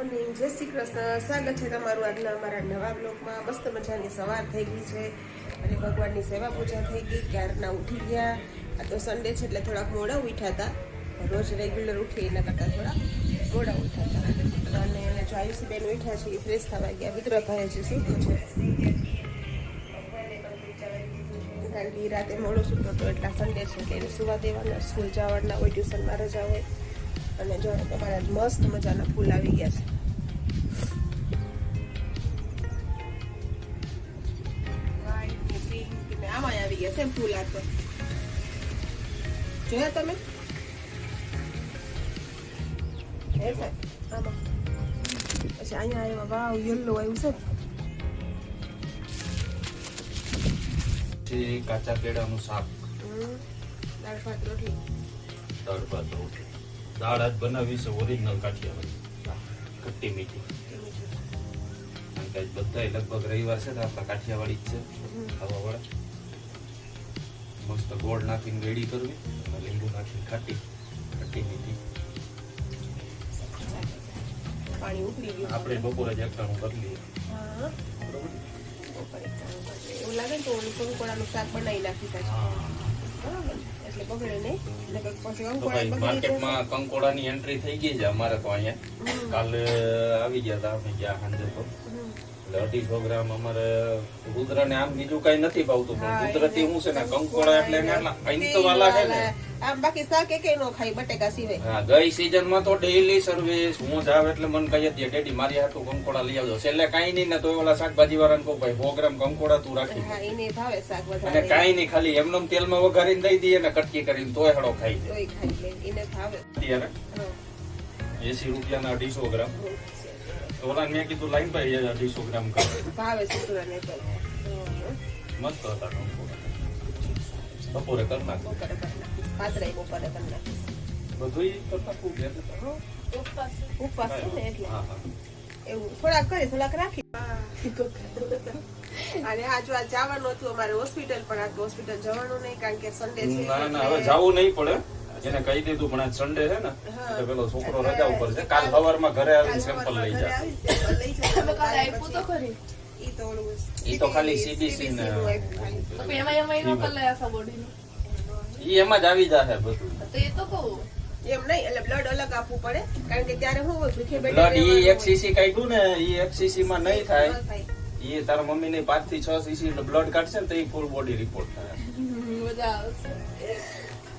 Morning. જય શ્રી કૃષ્ણ. સ્વાગત છે તમારું આજના અમારા નવા બ્લોગમાં. મસ્ત મજાની સવાર થઈ ગઈ છે અને ભગવાનની સેવા પૂજા થઈ ગઈ. ક્યારના ઉઠી ગયા. આ તો સન્ડે છે એટલે થોડાક મોડા ઉઠ્યા હતા. રોજ રેગ્યુલર ઉઠીએ એના કરતાં થોડા મોડા ઉઠ્યા હતા. અને જો આયુષીબેન ઉઠ્યા છે એ ફ્રેશ થવા ગયા. મિત્ર કહે છે શું છે. કારણ કે રાતે મોડો સૂતો હતો એટલા સન્ડે છે એટલે એને સુવા દેવાના. સ્કૂલ જવાના હોય, ટ્યુશનમાં રજા હોય. અને જો તમારા મસ્ત મજાના ફૂલ આવી ગયા છે. છે ફૂલ આ તો જોયા તમે? આમાં. પછી અહીંયા આવ્યા વાવ યલો આવ્યું છે કાચા કેળાનું શાક. દાળ ભાત રોટલી. દાળ ભાત રોટલી. દાળ આજ બનાવી છે ઓરિજિનલ કાઠિયાવાડી. ખટ્ટી મીઠી. કારણ કે બધાય લગભગ રવિવાર છે તો આપણા કાઠિયાવાડી જ છે ખાવા વાળા મસ્ત ગોળ નાખીને રેડી કરવી અને લીંબુ નાખીને ખાટી ખાટી દીધી પાણી ઉકળી ગયું. આપણે બપોરે જ એકટાણું કરી લઈએ. એવું લાગે તો ઓલું કંકોડાનું શાક બનાવી નાખી માર્કેટમાં એન્ટ્રી થઈ ગઈ છે અમારે તો અહીંયા. કાલે આવી ગયા હતા અમે ગયા સાંજે તો. એટલે અઢીસો ગ્રામ અમારે રુદ્રને આમ બીજું કઈ નથી ભાવતું પણ કુદરતી હું છે ને કંકોડા એટલે એને આટલા આઈંતવાલા છે ને. આમ બાકી શાક એકેય નો ખાય બટેકા સિવાય. હા ગઈ season માં તો ડેઈલી સર્વિસ હું જાવ એટલે મન કહી ડેડી મારી હાટું કંકોડા લઈ આવજો. છેલ્લે કાંઈ નહીં ને તો ઓલા શાકભાજી વાળાને કહું ભાઈ સો ગ્રામ કંકોડા તું રાખી દે. હા એને ભાવે શાક અને કાંઈ નહીં ખાલી એમનેમ તેલમાં વઘારીને દઈ દઈએ ને કટકી કરીને તોય હળો ખાઈ જાય તોય ખાઈ લે એને ભાવે. અત્યારે? હા. એસી રૂપિયાના અઢીસો ગ્રામ. તો ઓલા મેં કીધું લાઈન ભાઈ અઢીસો ગ્રામ કર ભાવે તો. હમ. મસ્ત હતા બપોરે કરી નાખ. પાતરાય બપોરે કરી નાખીશ બધું કરતા ખૂબ. ઉપવાસ ને એટલે. એવું. થોડાક કરી થોડાક રાખી. અને આ જો આ જવાનું હતું અમારે હોસ્પિટલ પણ આ હોસ્પિટલ જવાનું નહીં કારણ કે સન્ડે છે. ના ના હવે જવું નહીં પડે. એને કહી દીધું પણ આજ સન્ડે છે ને એટલે પેલો છોકરો રજા ઉપર છે. કાલ સવારમાં ઘરે આવીને સેમ્પલ લઈ જાય. તમે કાલે આપ્યું તો ખરી. ઈ તો ઓલું ઈ તો ખાલી CBC ને ઈ એમાં જ આવી જશે બધું. તો એ તો કહું. એમ નહીં એટલે બ્લડ અલગ આપવું પડે કારણ કે ત્યારે હું ભૂખે બ્લડ ઈ એક સીસી કાઢ્યું ને ઈ એક સીસી માં નહીં થાય. એ તારા મમ્મી ની પાંચથી છ સીસી બ્લડ કાઢશે ને તો ઈ ફૂલ બોડી રિપોર્ટ થાય. મજા આવશે.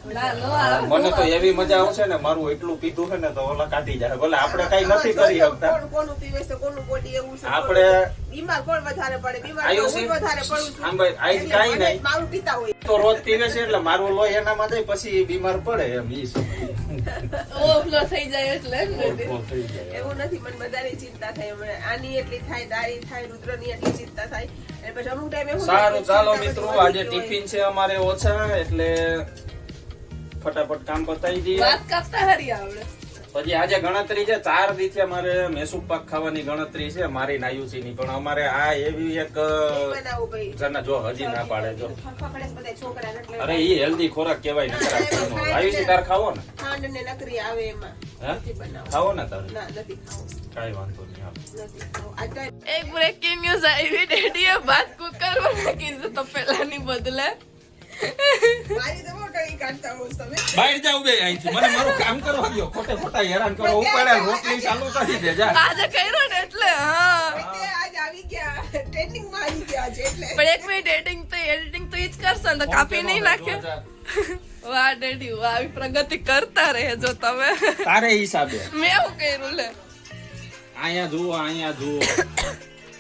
મને તો એવી મજા આવશે ને મારું એટલું પીધું છે ને તો ઓલા કાઢી જાય. ભલે આપણે કઈ નથી કરી શકતા. કોનું પીવે છે કોનું બોડી એવું છે આપણે બીમાર કોણ વધારે પડે? બીમાર હું વધારે પડું છું. ભાઈ, આજ એટલે નહીં. મારું પીતા હોય. તો રોજ પીવે છે એટલે મારું લોહી એનામાં જાય પછી બીમાર પડે એમ ઈ ઓવરફ્લો થઈ જાય એટલે. એવું નથી મને બધાની ચિંતા થાય. આની એટલી થાય તારી થાય રુદ્રની એટલી ચિંતા થાય. અને પછી અમુક ટાઈમે એવું સારું ચાલો મિત્રો આજે ટિફિન છે અમારે ઓછા એટલે ફટાફટ કામ પતાવી દઈએ. વાત કરતા હરી આવડે. પછી આજે ગણતરી છે ચાર દિવસે અમારે મેસુક પાક ખાવાની ગણતરી છે મારી નાયુસી ની પણ અમારે આ એવી એક જો હજી ના પાડે જો. અરે ઈ હેલ્ધી ખોરાક કેવાય નકરા આયુષી તાર ખાવો ને? ખાંડ ને નકરી આવે એમાં. હે? નથી બનાવવું. ખાવો ને તારે? ના નથી ખાવું. કાંઈ વાંધો નહીં એક બ્રેકિંગ ન્યૂઝ આવી ડેડીએ ભાત કુકર બનાવી દીધું તો પેલાની બદલે. બહાર જાવ બે અહીંથી. મને મારું કામ કરવા દો ખોટે ખોટા હેરાન કરો. ઉપાડે રોટલી ચાલુ કરી દે જા. આજે કર્યું ને એટલે હા. એટલે આજ આવી ગયા. ટ્રેનિંગમાં આવી ગયા છે એટલે. પણ એક મિનિટ એડિટિંગ તો એડિટિંગ તો ઈ કરશે ને તો કાપી નહીં નાખે. વાહ ડેડી વાહ આવી પ્રગતિ કરતા રહેજો તમે. તારે હિસાબે. મેં એવું કર્યું લે. અહીંયા જુઓ અહીંયા જુઓ.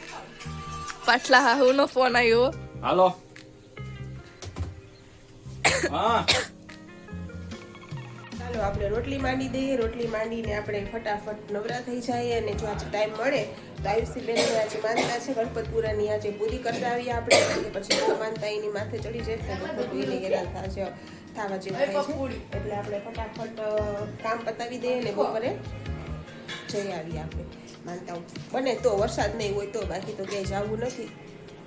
પાછલા હાહુ નો ફોન આવ્યો હાલો. ચાલો, આપણે રોટલી માંડી દઈએ. રોટલી માંડીને આપણે ફટાફટ નવરા થઈ જાય અને જો આજે ટાઈમ મળે, તો આયુષી બેન આજે માનતા છે, ગણપતપુરાની આજે પૂરી કરતા આવીએ આપણે. પછી માનતા એની માથે ચડી જાય તો ખોટું એને હેરાન થશે થવા જેવું એટલે આપણે ફટાફટ કામ પતાવી દઈએ ને બપોરે જઈ આવીએ આપણે માનતા બને તો વરસાદ નહીં હોય તો બાકી તો ક્યાંય જવું નથી.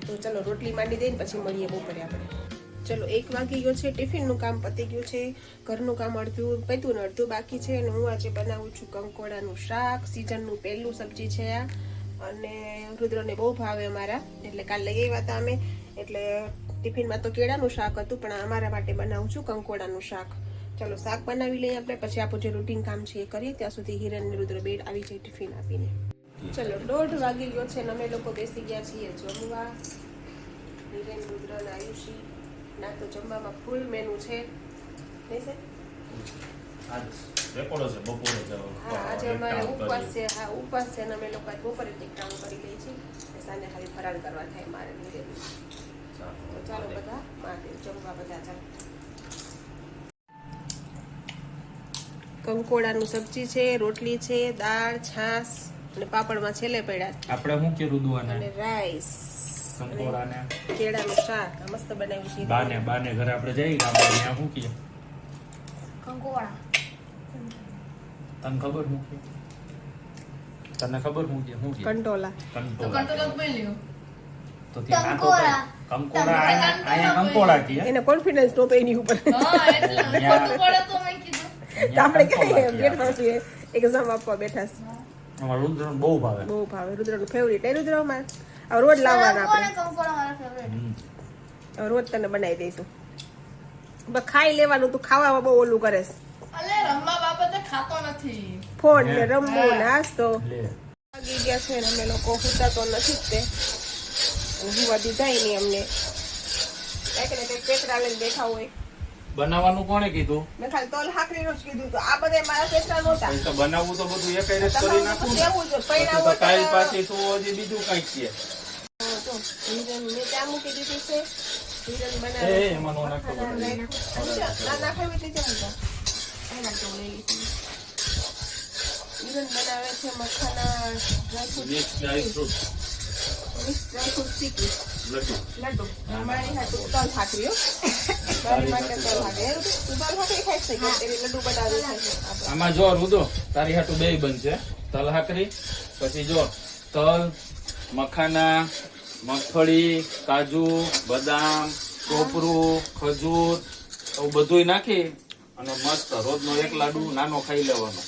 તો ચલો, રોટલી માંડી દઈને પછી મળીએ બપોરે આપણે. ચલો, એક વાગી ગયો છે, ટિફિનનું કામ પતી ગયું છે, ઘરનું કામ અડધું પત્યું ને અડધું બાકી છે અને હું આજે બનાવું છું કંકોડાનું શાક સિઝનનું પહેલું સબ્જી છે આ. અને રુદ્રને બહુ ભાવે અમારા, એટલે કાલે લઈ આવ્યા હતા અમે. એટલે ટિફિનમાં તો કેળાનું શાક હતું, પણ અમારા માટે બનાવું છું કંકોડાનું શાક. ચલો, શાક બનાવી લઈએ આપણે, પછી આપણું જે રૂટીન કામ છે એ કરીએ, ત્યાં સુધી હિરણ રુદ્ર બેડ આવી જાય ટિફિન આપીને. ચલો, દોઢ વાગી ગયો છે ને અમે લોકો બેસી ગયા છીએ જમવા. હિરણ રુદ્ર અને આયુષી. ના તો જમવામાં ફૂલ મેનુ છે. નહીં રેકોર્ડો છે બપોરે જ હા આજે અમારે ઉપવાસ છે હા ઉપવાસ છે અને અમે લોકો બપોરે જ કરી લઈએ છીએ. સાંજે ખાલી ફરાળ કરવા થાય મારે તો ચાલો બધા મહાદેવ જમવા બધા ચાલો કંકોડાનું સબ્જી છે રોટલી છે દાળ છાશ અને પાપડમાં છેલ્લે પડ્યા. આપણે શું કે રુદવાને અને રાઈસ કંકોડાને કેળાનું શાક. મસ્ત બનાવ્યું છે. બાને બાને ઘરે આપણે જઈ ગામડે ત્યાં શું કીએ તને ખબર શું કે તને ખબર શું કે શું કે કંટોલા. તો ત્યાં એને કોન્ફિડન્સ નહોતો એની ઉપર. હા એટલે મને તો મેં કીધું. આપણે બેઠા છીએ? એક્ઝામ આપવા બેઠા છે અમારા રુદ્રને બહુ ભાવે. બહુ ભાવે. રુદ્રનું ફેવરિટ એ રુદ્ર અમારે. હવે રોજ લાવવાના આપણે. રોજ તને બનાવી દઈશું. બસ ખાઈ લેવાનું તું ખાવામાં બહુ ઓલું કરે ફોન ને રમવું નાસ્તો. વાગી ગયા છે ને અમે લોકો હુતા તો નથી જ તે. હુવા દીધા નહીં અમને. કંઈક ને કંઈક પેટરા લઈને બેઠા હોય. બનાવવાનું કોણે કીધું? મેં ખાલી તલ હાકરીનું જ કીધું તો આ બધા મારા પેટરા નહોતા. તો બનાવવું તો બધું એક જ કરી નાખું કેવું છે? પૈણા હોય કાલ પાછી તો હજી બીજું કંઈક છે. હિરન મેં ત્યાં મૂકી દીધી છે હિરન એ, એમાં નો નાખો. ના એટલે કેમ તો? એના તો લઈ લીધી. બનાવે છે makhana dry fruit mix dry fruit mix dry fruit chikki laddu અમારી હાટુ તલ હાકરી હો મારી માટે તો તેરી લડ્ડુ બનાવી છે આમાં જો રૂદો તારી હાટુ બે બનશે. તલ હાકરી પછી જો તલ મખાના મગફળી કાજુ બદામ કોપરું ખજૂર એવું બધુંય નાખી અને મસ્ત રોજનો એક લાડુ નાનો ખાઈ લેવાનો.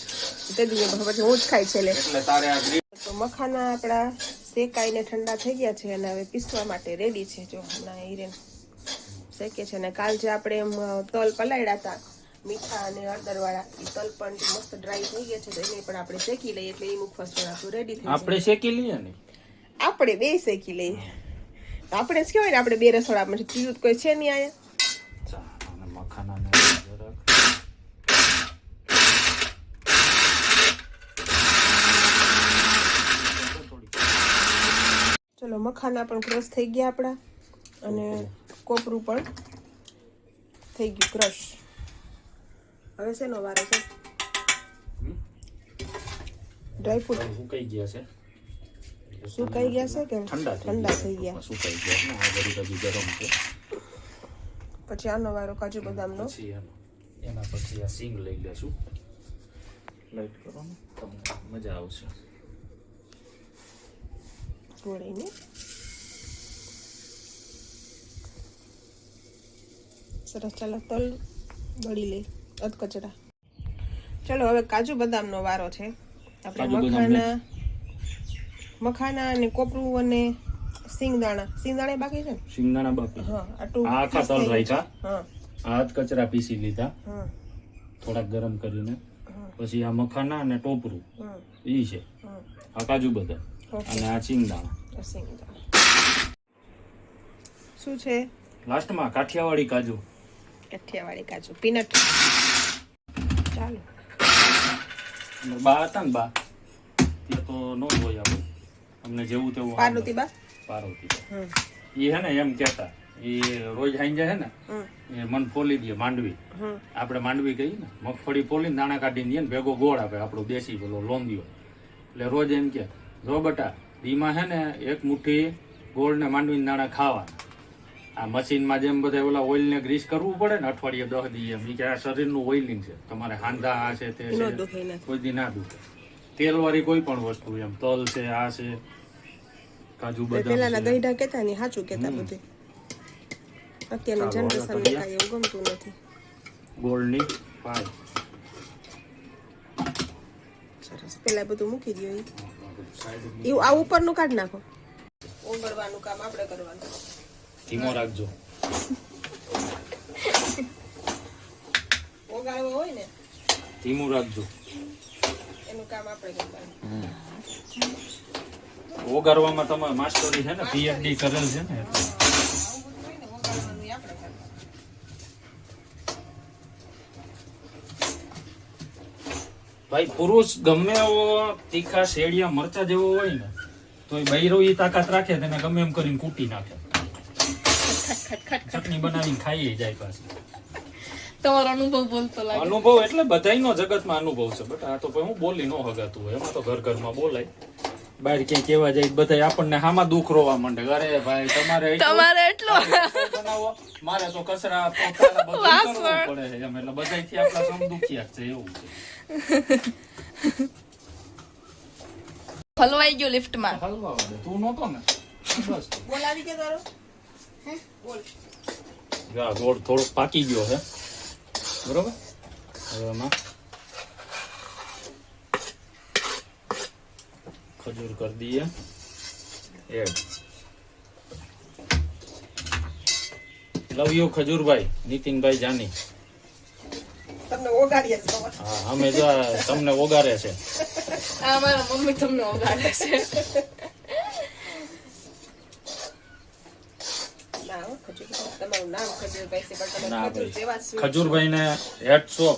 તે દીને પછી હું જ ખાઈ છે એટલે તારે આ તો મખાના આપણા શેકાઈને ઠંડા થઈ ગયા છે અને હવે પીસવા માટે રેડી છે. જો હમણાં હિરેન શેકે છે અને કાલ જે આપણે એમ તલ પલાળ્યા હતા મીઠા અને હળદરવાળા એ તલ પણ મસ્ત ડ્રાય થઈ ગયા છે તો એને પણ આપણે શેકી લઈએ એટલે એ મુખવાસ પણ આપણું રેડી થઈ આપણે શેકી લઈએ ને? આપણે બે શેકી લઈએ. આપણે જ કહેવાય ને આપણે બે રસોડા ત્રીજું કોઈ છે નહીં આયા ચા અને મખાનાને જરાક ચલો મખાના પણ ક્રશ થઈ ગયા આપણા. અને કોપરું પણ થઈ ગયું ક્રશ. હવે શેનો વારો છે? ડ્રાયફ્રૂટ સુકાઈ ગયા છે. સુકાઈ ગયા છે કે ઠંડા ઠંડા થઈ ગયા? સુકાઈ ગયા આ બધી ગરમ છે. પછી આનો વારો કાજુ બદામનો? પછી એનો. એના પછી આ સિંગ લઈ લેશું. લાઈટ કરો તમને મજા આવશે. ઢોળીને સરસ ચાલો તલ દળી લઈ અધકચરા. ચલો હવે કાજુ બદામનો વારો છે. આપણે મખાના મખાના અને કોપરું અને સિંગદાણા. સિંગદાણા બાકી છે ને? સિંગદાણા બાકી. હા આટલું આખા તલ રાખ્યા. હા. આ કચરા પીસી લીધા. હા. થોડાક ગરમ કરીને. પછી આ મખાના અને ટોપરું. ઈ છે. આ કાજુ બદામ. અને આ સિંગદાણા. સિંગદાણા. શું છે? લાસ્ટમાં કાઠિયાવાડી કાજુ. કઠિયાવાડી કાજુ પીનટ ચાલો. બા હતા ને બા તે તો નો હોય આપણે અમને જેવું તેવું પાર્વતી બા? પાર્વતી એ હે ને એમ કહેતા એ રોજ હાઈ જાય હે ને એ મન ફોલી દે માંડવી. આપણે માંડવી કહીએ ને મગફળી ફોલીને દાણા કાઢીને દઈએ ને ભેગો ગોળ આપે આપણો દેશી પેલો લોંદીઓ એટલે રોજ એમ કે જો બટા ધીમા હે ને એક મુઠ્ઠી ગોળ ને માંડવીને દાણા ખાવાના. આ મશીનમાં જેમ બધા ઓલા ઓઇલને ગ્રીસ કરવું પડે ને અઠવાડિયે દસ દી એમ કે આ શરીરનું ઓઇલિંગ છે. તમારે હાંધા આ છે તે છે. કોઈ દી ના દુખે. તેલવાળી કોઈ પણ વસ્તુ એમ તલ છે આ છે કાજુ પેલાના બદામ છે. ગઈઢા કેતા ને સાચું કેતા બધું. અત્યારની જનરેશન કાંઈ એવું ગમતું નથી. ગોળની પાય સરસ. પેલા બધું મૂકી દો એવું આ ઉપરનું કાઢ નાખો. ઓગળવાનું કામ આપણે કરવાનું. ધીમો રાખજો. ઓગાળવો હોય ને ધીમું રાખજો. એનું કામ આપણે તમારે માસ્ટરી છે ને પીએચડી કરેલ છે ને ભાઈ પુરુષ ગમે એવો તીખા શેડિયા મરચા જેવો હોય ને તો એ બૈરો એ તાકાત રાખે તેને ગમે એમ કરીને કૂટી નાખે. ચટણી બનાવીને ખાઈએ જાય પાછી. તમારો અનુભવ બોલતો લાગે. અનુભવ એટલે બધાયનો જગતમાં અનુભવ છે બટ આ તો હું બોલી નો હગાતું હોય એમાં તો ઘર ઘરમાં બોલાય. બહાર ક્યાંય કેવા જાય બધા આપણને હામાં દુઃખ રોવા માંડે અરે ભાઈ તમારે તમારે એટલો બનાવો. મારે તો કચરા પોતાના બધું કરવું પડે છે એમ એટલે બધાયથી આપણા સમ દુખિયા જ છે એવું છે. હલવાઈ ગયો લિફ્ટમાં હલવા તું નહોતો ને. બસ. તો. બોલાવી કે તારો. જો ગોળ થોડોક પાકી ગયો છે બરોબર? હવે એમાં ખજૂર કરી દઈએ. Add love you Khajurbhai Nitinbhai Jani. તમને ઓગાળીએ જ હા અમે જો તમને ઓગાડે છે. અમારા મમ્મી તમને ઓગાડે છે ના હો, ખજૂર તમારું નામ ખજૂરભાઈ ના હેડ છો.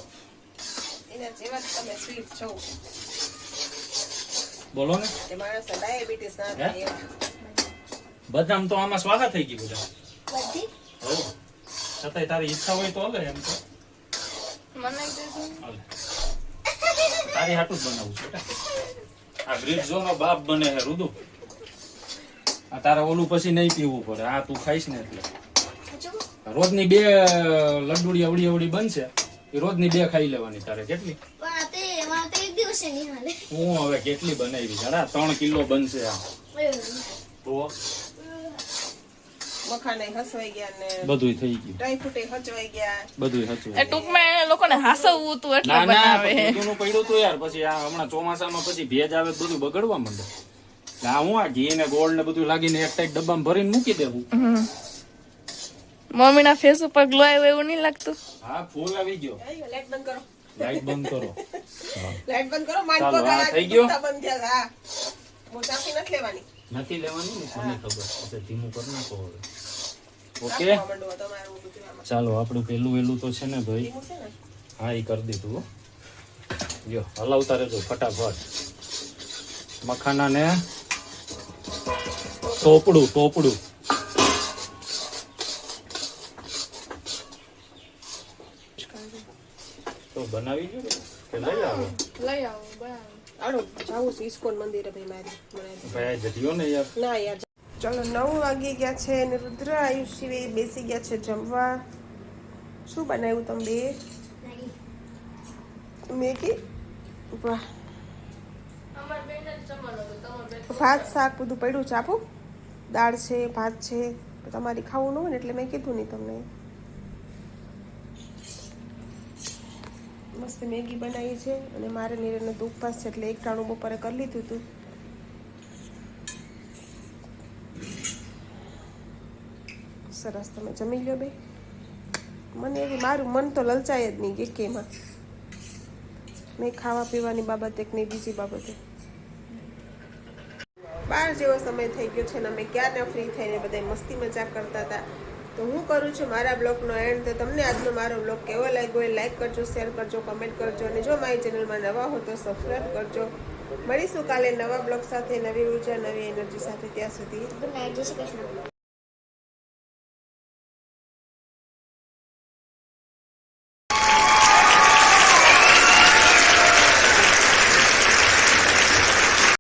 બોલો ને. બદામ તો આમાં સ્વાગત થઈ ગયું બધા. છતાંય તારી ઈચ્છા હોય તો હવે એમ તો. તારી હાટું જ બનાવું છું. આ બ્રિજ નો બાપ બને હે રુદુ. આ તારે ઓલું પછી નહીં પીવું પડે. આ તું ખાઈશ ને એટલે. રોજની બે લડુડી અવડી અવડી બનશે એ રોજની બે ખાઈ લેવાની તારે કેટલી? હું હવે કેટલી બનાવી જરા ત્રણ કિલો બનશે આ. તો? મખાને હસવાઈ ગયા ને બધું થઈ ગયું. ડ્રાયફ્રૂટે હચવાઈ ગયા. બધું હતું એ ટૂંકમાં એ લોકોને હાસવવું હતું એટલે ના ના બનાવે. નું પડ્યું તું યાર. પછી આ હમણાં ચોમાસામાં પછી ભેજ આવે બધું બગડવા માંડે. હું આ ઘી ને ગોળ ને બધું લાગીને એક ટાઈટ ડબ્બામાં ભરીને મૂકી દેવું. મમ્મીના ફેસ ઉપર ગ્લો આવ્યો એવું નહીં લાગતું? હા ફૂલ આવી ગયો. લાઈટ બંધ કરો. લાઈટ બંધ કરો. લાઈટ બંધ કરો ચાલો, પગ થઈ ગયો? બંધ થયા હા. બહુ નથી લેવાની. નથી લેવાની ને? મને ખબર. એટલે ધીમું કર નાખો હવે. ઓકે. ચાલો આપણું પેલું વેલું તો છે ને ભાઈ? હા એ કરી દીધું જો હલાવતા રહેજો ફટાફટ. મખાના ને ટોપડું ટોપડું. તો બનાવી જો કે લઈ આવો? લઈ આવો બરાબર આડો જાવું છે ઇસ્કોન મંદિરે ભાઈ મારી ભાઈ જટીઓ ને યાર. ના યાર ચલો નવ વાગી ગયા છે અને રુદ્ર આયુષી બેસી ગયા છે જમવા. શું બનાવ્યું તમે બે? મેગી વાહ. ભાત શાક બધું પડ્યું છે આપું? દાળ છે ભાત છે તમારી ખાવું ન હોય ને એટલે મેં કીધું નહીં તમને. મસ્ત મેગી બનાવી છે અને મારે નીરને તો ઉપવાસ છે એટલે એક ટાણું બપોરે કરી લીધું હતું. સરસ, તમે જમી લો બે મને એવી મારું મન તો લલચાય જ નહીં કેમાં નહીં ખાવા પીવાની બાબતે કે નહીં બીજી બાબતે. બાર જેવો સમય થઈ ગયો છે ને અમે ક્યારે ફ્રી થઈને બધા મસ્તી મજાક કરતા હતા. તો હું કરું છું મારા બ્લોગનો એન્ડ તો તમને આજનો મારો બ્લોગ કેવો લાગ્યો એ લાઈક કરજો શેર કરજો કમેન્ટ કરજો અને જો મારી ચેનલમાં નવા હો તો સબસ્ક્રાઈબ કરજો. મળીશું કાલે નવા બ્લોગ સાથે, નવી ઊર્જા, નવી એનર્જી સાથે. ત્યાં સુધી